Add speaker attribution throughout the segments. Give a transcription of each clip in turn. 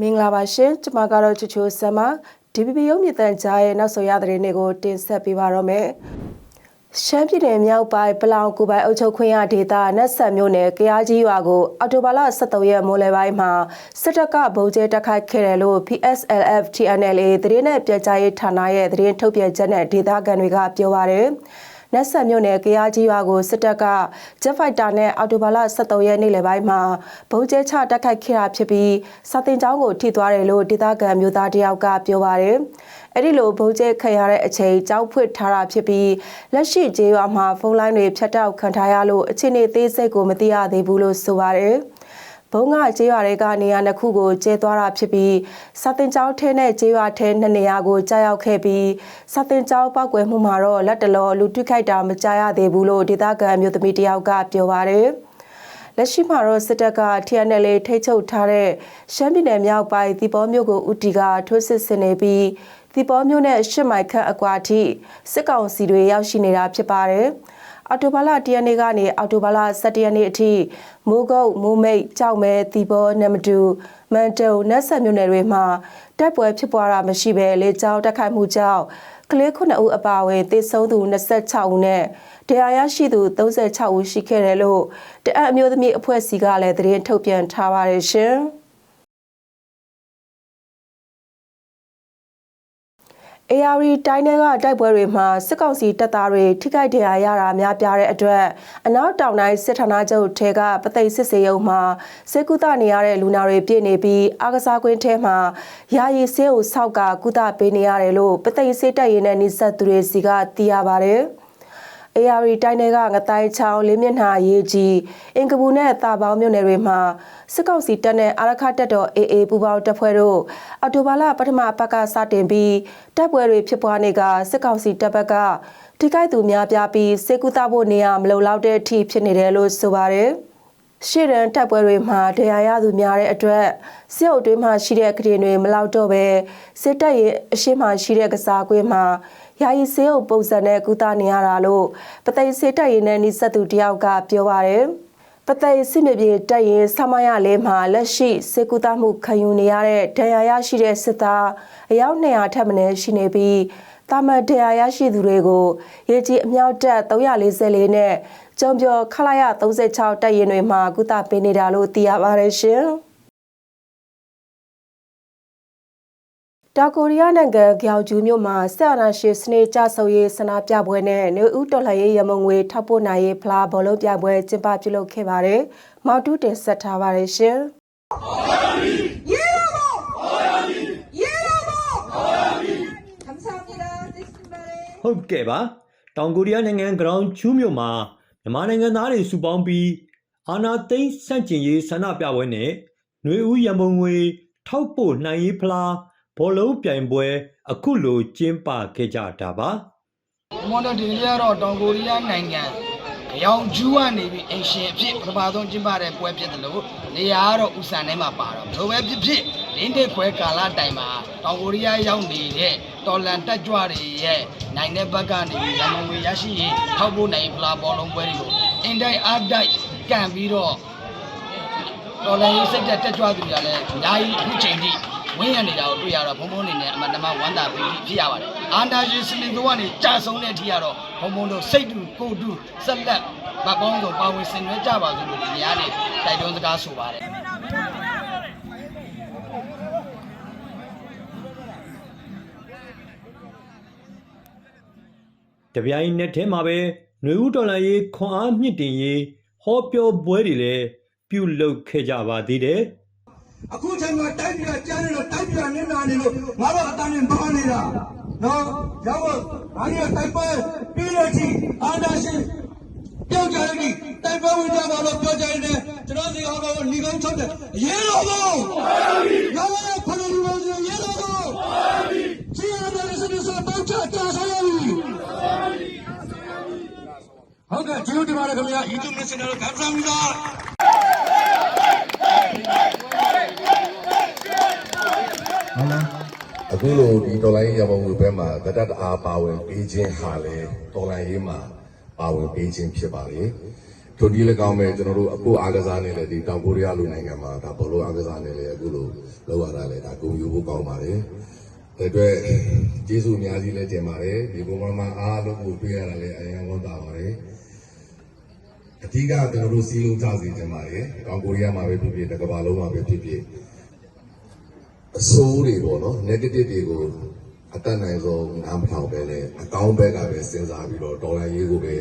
Speaker 1: မင်္ဂလာပါရှင်ကျမကတော့ချူချိုဆမ်မ DPP ရုံးမြင့်တန်ကြားရဲ့နောက်ဆုံးရသတင်းတွေကိုတင်ဆက်ပေးပါတော့မယ်ရှမ်းပြည်နယ်မြောက်ပိုင်းပလောင်ကိုပိုင်အုပ်ချုပ်ခွင့်ရဒေသနတ်ဆက်မြို့နယ်ကရားကြီးရွာကိုအော်တိုဘာလ23ရက်မိုးလယ်ပိုင်းမှာစစ်တပ်ကဗုံးကျဲတိုက်ခိုက်ခဲ့တယ်လို့ PSLF TNLA သတင်းနဲ့ပြန်ကြားရေးဌာနရဲ့သတင်းထုတ်ပြန်ချက်နဲ့ဒေသခံတွေကပြောပါရယ် နက်ဆက်မြို့နယ်ကရားကြီးရွာကိုစစ်တပ်ကဂျက်ဖိုက်တာနဲ့အော်တိုဘာလ23ရက်နေ့လယ်ပိုင်းမှာဗုံးကျဲချတိုက်ခိုက်ခဲ့တာဖြစ်ပြီးစာတင်ကျောင်းကိုထိသွားတယ်လို့ဒေသခံမျိုးသားတယောက်ကပြောပါရယ်အဲ့ဒီလိုဗုံးကျဲခံရတဲ့အချိန်ကြောက်ဖွင့်ထားတာဖြစ်ပြီးလက်ရှိကျေးရွာမှာဖုန်းလိုင်းတွေဖြတ်တောက်ခံထားရလို့အခြေအနေသေးစိတ်ကိုမသိရသေးဘူးလို့ဆိုပါရယ် ဘုံကကျေးရွာတွေကနေရာနှစ်ခုကိုကျဲသွားတာဖြစ်ပြီးစာတင်ကျောင်းထဲနဲ့ကျေးရွာထဲနှစ်နေရာကိုကြားရောက်ခဲ့ပြီးစာတင်ကျောင်းပောက်ကွယ်မှုမှာတော့လက်တလောလူတွိခိုက်တာမကြားရသေးဘူးလို့ဒေသခံမျိုးသမီးတယောက်ကပြောပါရယ်လက်ရှိမှာတော့စစ်တပ်က TNL ထိတ်ချုပ်ထားတဲ့ရှမ်းပြည်နယ်မြောက်ပိုင်းဒီပေါ်မြို့ကိုဦးတီကထိုးစစ်ဆင်နေပြီးဒီပေါ်မြို့နဲ့ရှစ်မိုင်ခန့်အကွာထိစစ်ကောင်စီတွေရောက်ရှိနေတာဖြစ်ပါတယ်။ အော်တိုဘာလ၁ရက်နေ့ကနေအော်တိုဘာလ၁၇ရက်နေ့အထိမိုးကုတ်မိုးမိတ်ကြောက်မဲဒီပေါ်နမတူမန်တုံနတ်ဆက်မြို့နယ်တွေမှာတပ်ပွဲဖြစ်ပွားတာမရှိဘဲလေကြောင်းတက်ခိုက်မှုကြောင့်ကလေး9ဦးအပါအဝင်သေဆုံးသူ26ဦးနဲ့တရားရရှိသူ36ဦးရှိခဲ့တယ်လို့တအံ့အမျိုးသမီးအဖွဲ့အစည်းကလည်းသတင်းထုတ်ပြန်ထားပါတယ်ရှင်။ AR တိုင်းတွေကတိုက်ပွဲတွေမှာစစ်ကောင်စီတပ်သားတွေထိခိုက်ဒဏ်ရာရတာများပြားတဲ့အတွက်အနောက်တောင်တိုင်းစစ်ဌာနချုပ်ထဲကပသိမ်စစ်စေယုံမှာစေကုသနေရတဲ့လူနာတွေပြည့်နေပြီးအာကစားကွင်းထဲမှာယာယီဆေးကိုစောက်ကကုသပေးနေရတယ်လို့ပသိမ်စစ်တပ်ရင်းနဲ့နှိစက်သူတွေစီကသိရပါတယ်။ AR တိုင်းတွေကငတိုင်းချောင်းလေးမျက်နှာရေးကြီးအင်ကပူနဲ့တာပေါင်းမြို့နယ်တွေမှာစစ်ကောင်စီတပ်နဲ့အာရခတပ်တော် AA ပူးပေါင်းတပ်ဖွဲ့တို့အော်တိုဘာလပထမပတ်ကစတင်ပြီးတပ်ပွဲတွေဖြစ်ပွားနေကစစ်ကောင်စီတပ်ဘက်ကထိခိုက်သူများပြားပြီးစေကူတာဖို့နေရမလုံလောက်တဲ့အထိဖြစ်နေတယ်လို့ဆိုပါတယ်ရှေ့ရန်တပ်ပွဲတွေမှာတရားရသူများတဲ့အတွက်စစ်အုပ်တွင်းမှာရှိတဲ့ကရင်တွေမလောက်တော့ပဲစစ်တပ်ရဲ့အရှိမရှိတဲ့ကစားကွင်းမှာ ယာယီဆေးအုပ်ပုံစံနဲ့ကုသနေရတာလို့ပသိမ်စစ်တပ်ရင်းနဲ့နှိစက်သူတယောက်ကပြောပါတယ်ပသိမ်စစ်မြေပြင်တပ်ရင်ဆမရလေးမှာလက်ရှိစေကူတာမှုခံယူနေရတဲ့ဒဏ်ရာရရှိတဲ့စစ်သားအယောက်200ထက်မနည်းရှိနေပြီးတာမန်ဒဏ်ရာရရှိသူတွေကိုရေကြီးအမြောက်တက်344နဲ့ကျုံကျော်ခလာရ36တပ်ရင်တွေမှာကုသပေးနေတာလို့သိရပါတယ်ရှင်။ တောင်ကိုရီးယားနိုင်ငံဂေါဂျူမြို့မှာဆက်အနာရှင်စနေကြဆုံရေးဆန္ဒပြပွဲနဲ့နေဦးတော်လှန်ရေးရမုံငွေထောက်ပို့နိုင်ရေးဖလားဘောလုံးပြပွဲကျင်းပပြုလုပ်ခဲ့ပါတယ်။မောက်တူးတင်ဆက်ထားပါတယ်ရှင်။
Speaker 2: ဟုတ်ကဲ့ပါတောင်ကိုရီးယားနိုင်ငံဂေါဂျူမြို့မှာမြန်မာနိုင်ငံသားတွေစုပေါင်းပြီးအာနာသိန်းစန့်ကျင်ရေးဆန္ဒပြပွဲနဲ့ຫນွေဦးရမုံငွေထောက်ပို့နိုင်ရေးဖလား ဘောလုံးပြိုင်ပွဲ အခုလိုကျင်းပခဲ့ကြတာပါ
Speaker 3: မွန်ဒဒီလီကတော့တောင်ကိုရီးယားနိုင်ငံရောင်ကျူးကနေပြီးအင်ရှင်အဖြစ်ပထမဆုံးကျင်းပတဲ့ပွဲဖြစ်တယ်လို့နေရာကတော့ဥဆန်ထဲမှာပါတော့ဘယ်လိုပဲဖြစ်ဖြစ်လင်းတဲ့ခွဲကာလတိုင်မှာတောင်ကိုရီးယားရောက်နေတဲ့တော်လန်တက်ကြွတွေရဲ့နိုင်တဲ့ဘက်ကနေပြီးရန်ကုန်ရရှိရေးထောက်ဖို့နိုင်ဖလားဘောလုံးပွဲတွေကိုအင်တိုင်းအားတိုက်ကန်ပြီးတော့တော်လန်ရေးစိတ်သက်တက်ကြွသူတွေကလည်းအများကြီးအခုချိန်ထိ ဝင်းရနေတာကိုတွေ့ရတော့ဘုံဘုံနေနဲ့အမတ်တမဝမ်းသာပြီးဖြစ်ရပါတယ်။အာနာရှင်စနစ်တို့ကနေကြာဆုံးတဲ့အထိကတော့ဘုံဘုံတို့စိတ်တူကိုယ်တူဆက်လက်ဗတ်ပေါင်းတို့ပါဝင်ဆင်နွှဲကြပါစို့လို့ဒီနေရာနဲ့တိုက်တွန်းစကားဆိုပါတယ်။
Speaker 2: တပြိုင်နက်တည်းမှာပဲຫນွေဦးတော်လှန်ရေးခွန်အားမြင့်တင်ရေးဟောပြောပွဲတွေလည်းပြုလုပ်ခဲ့ကြပါသေးတယ်
Speaker 4: အခုချိန်မှာတိုက်ပြကျန်းနေလို့တိုက်ပြနေနာနေလို့ငါတို့အတန်းနဲ့မဟာနေတာနော်ရောက်တော့ငါတို့တိုက်ပွဲပြီးလို့ရှိအာနာရှင်ပြောက်ကြရည်တိုက်ပွဲဝင်ကြပါလို့ပြောကြတယ်ကျွန်တော်စီဟောတော့ညီကုန်းချုပ်တယ်ရဲတော်ဘုံငါတို့ဖလို့လို့ရဲတော်ဘုံစီရတဲ့စနစ်စပေါချကြာဆောင်ရည်ဟုတ်ကဲ့ကျေးဇူးတင်ပါတယ်ခင်ဗျာ YouTube နဲ့စနေလို့ခံစားမိသား
Speaker 5: အခုလိုဒီတော်လိုင်းရမုံဝေဘက်မှာတတတ်အားပါဝင်ပေးခြင်းဟာလေတော်လိုင်းရေးမှာပါဝင်ပေးခြင်းဖြစ်ပါလေထိုဒီလည်းကောင်းပဲကျွန်တော်တို့အခုအားကစားနေလေဒီတောင်ကိုရီးယားလူနိုင်ငံမှာဒါဘောလုံးအားကစားနေလေအခုလိုလောက်ရတာလေဒါဂုဏ်ယူဖို့ကောင်းပါတယ်ဒါအတွက်ကျေးဇူးအများကြီးလည်းတင်ပါတယ်ဒီဘုံမှာအားလုံးကိုတွေ့ရတာလည်းအရင်ဝမ်းသာပါတယ်အဓိကကျွန်တော်တို့စီးလုံးကြစီတင်ပါတယ်တောင်ကိုရီးယားမှာပဲဖြစ်ဖြစ်တစ်ကမ္ဘာလုံးမှာပဲဖြစ်ဖြစ် အဆိုးတွေပေါ့နော် negative တွေကိုအတတ်နိုင်ဆုံးနားမထောင်ပဲနဲ့အကောင်းဘက်ကပဲစဉ်းစားပြီးတော့ဒေါ်လာရေးကိုပဲ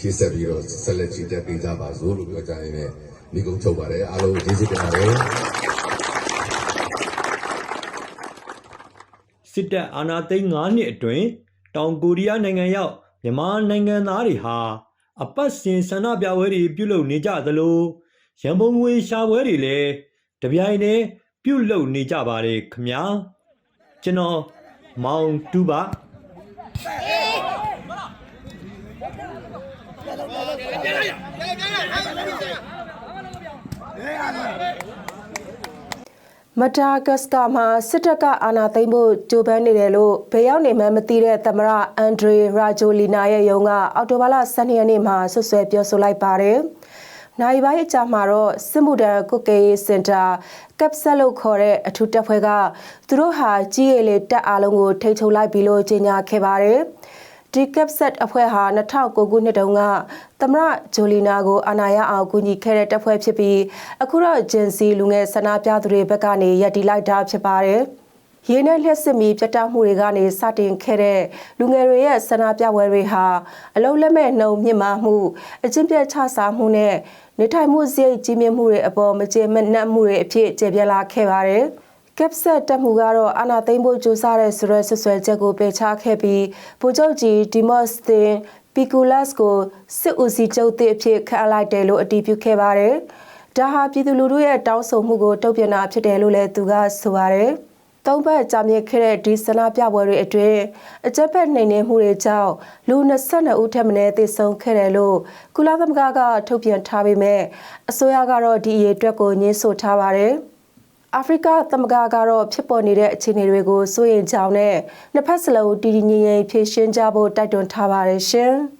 Speaker 5: ရှေ့ဆက်ပြီးတော့ဆက်လက်ချီတက်ပေးကြပါစို့လို့ပြောကြရင်လည်းမိကုံချုပ်ပါတယ်အားလုံးကျေးဇူးတင်ပါတယ်
Speaker 2: စစ်တပ်အာဏာသိမ်း9နှစ်အတွင်းတောင်ကိုရီးယားနိုင်ငံရောက်မြန်မာနိုင်ငံသားတွေဟာအပတ်စဉ်ဆန္ဒပြပွဲတွေပြုလုပ်နေကြသလိုရန်ပုံငွေရှာပွဲတွေလည်းတပြိုင်တည်း ပြုလုပ်နေကြပါတယ်ခင်ဗျာကျွန်တော်မောင်တူပါ
Speaker 1: မတာဂတ်စကာမှာစစ်တပ်ကအာဏာသိမ်းဖို့ကြိုးပမ်းနေတယ်လို့ဘယ်ရောက်နေမှန်းမသိတဲ့သမ္မတအန်ဒရီရာဂျိုလီနာရဲ့ယုံကအော်တိုဘာလ12ရက်နေ့မှာဆွဆွဲပြောဆိုလိုက်ပါတယ်။ နိုင်ပိုင်းအကြာမှာတော့စစ်မှုထမ်းကုတ်ကေးစင်တာကပ်ဆက်လို့ခေါ်တဲ့အထူးတပ်ဖွဲ့ကသူတို့ဟာကြီးရည်လေတပ်အားလုံးကိုထိန်းချုပ်လိုက်ပြီလို့ကြေညာခဲ့ပါတယ်။ဒီကပ်ဆက်အဖွဲ့ဟာ2009ခုနှစ်တုန်းကသမရဂျိုလီနာကိုအာဏာရအောင်ကူညီခဲ့တဲ့တပ်ဖွဲ့ဖြစ်ပြီးအခုတော့ဂျင်စီလူငယ်ဆန္ဒပြသူတွေဘက်ကနေရပ်တီလိုက်တာဖြစ်ပါတယ်။ ရင်းနဲ့လျှက်စစ်မီပြတ်တောက်မှုတွေကနေစတင်ခဲ့တဲ့လူငယ်တွေရဲ့ဆန္ဒပြပွဲတွေဟာအလုံးလက်မဲ့နှုံမြင့်မာမှုအကျင့်ပြတ်ချစားမှုနဲ့နေထိုင်မှုစရိတ်ကြီးမြင့်မှုတွေအပေါ်မကျေမနပ်မှုတွေအဖြစ်ကျေပြန့်လာခဲ့ပါတယ်။ကက်ပဆက်တက်မှုကတော့အာနာသိမ့်ဖို့ကြိုးစားတဲ့ဆိုရဲဆွဆွဲချက်ကိုပယ်ချခဲ့ပြီးဗိုလ်ချုပ်ကြီးဒီမော့စ်တင်ပီကူလတ်ကိုစစ်ဦးစီးချုပ်သစ်အဖြစ်ခန့်အပ်လိုက်တယ်လို့အတည်ပြုခဲ့ပါတယ်။ဒါဟာပြည်သူလူထုရဲ့တောင်းဆိုမှုကိုတုံ့ပြန်တာဖြစ်တယ်လို့လည်းသူကဆိုပါတယ်။ သုံးဘက်ကြာမြင့်ခဲ့တဲ့ဒီဆန္ဒပြပွဲတွေအတွင်းအကြက်ဖက်နှိမ်နင်းမှုတွေကြောင့်လူ22ဦးထက်မနည်းသေဆုံးခဲ့တယ်လို့ကုလသမဂ္ဂကထုတ်ပြန်ထားပေမဲ့အစိုးရကတော့ဒီအရေးအတွက်ကိုညှင်းဆိုထားပါတယ်။အာဖရိကသမဂ္ဂကတော့ဖြစ်ပေါ်နေတဲ့အခြေအနေတွေကိုစိုးရိမ်ကြောင်းနဲ့နှစ်ဖက်စလုံးတည်တည်ငြိမ်ငြိမ်ဖြေရှင်းကြဖို့တိုက်တွန်းထားပါတယ်ရှင်။